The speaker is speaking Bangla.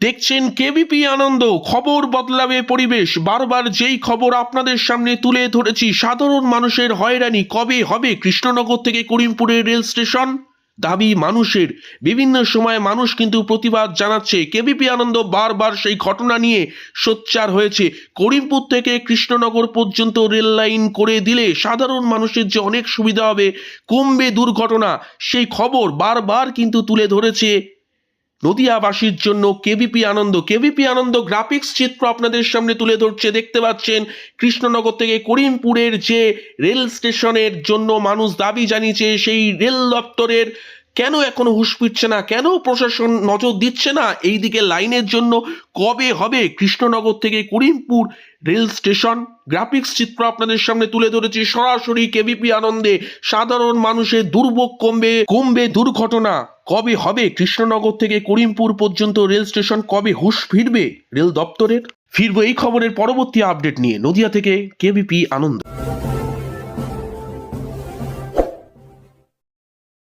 দেখছেন কেবিপি আনন্দ, খবর বদলাবে পরিবেশ। বারবার যেই খবর আপনাদের সামনে তুলে ধরেছি, সাধারণ মানুষের হয়রানি কবে হবে কৃষ্ণনগর থেকে করিমপুরের রেল স্টেশন? দাবি মানুষের। বিভিন্ন সময় মানুষ কিন্তু প্রতিবাদ জানাচ্ছে। কেবিপি আনন্দ বারবার সেই ঘটনা নিয়ে সোচ্চার হয়েছে। করিমপুর থেকে কৃষ্ণনগর পর্যন্ত রেল লাইন করে দিলে সাধারণ মানুষের যে অনেক সুবিধা হবে, কমবে দুর্ঘটনা। সেই খবর বারবার কিন্তু তুলে ধরেছে নদিয়াবাসীর জন্য KBP Ananda. KBP Ananda graphics চিত্র আপনাদের সামনে তুলে ধরছে। দেখতে পাচ্ছেন, কৃষ্ণনগর থেকে করিমপুরের যে রেল স্টেশনের জন্য মানুষ দাবি জানিয়েছে, সেই রেল দপ্তরের কেন এখনও হুশ ফিরছে না? কেন প্রশাসন নজর দিচ্ছে না? এই দিকে লাইনের জন্য কবে হবে? কৃষ্ণনগর থেকে করিমপুর রেল স্টেশন। গ্রাফিক্স চিত্র আপনাদের সামনে তুলে ধরেছি। সরাসরি কেবিপি আনন্দে সাধারণ মানুষের দুর্ভোগ কমবে কমবে দুর্ঘটনা। কবে হবে? কৃষ্ণনগর থেকে করিমপুর পর্যন্ত রেল স্টেশন কবে হুশ ফিরবে? রেল দপ্তরের? ফিরবো এই খবরের পরবর্তী আপডেট নিয়ে। নদিয়া থেকে কেবিপি আনন্দ।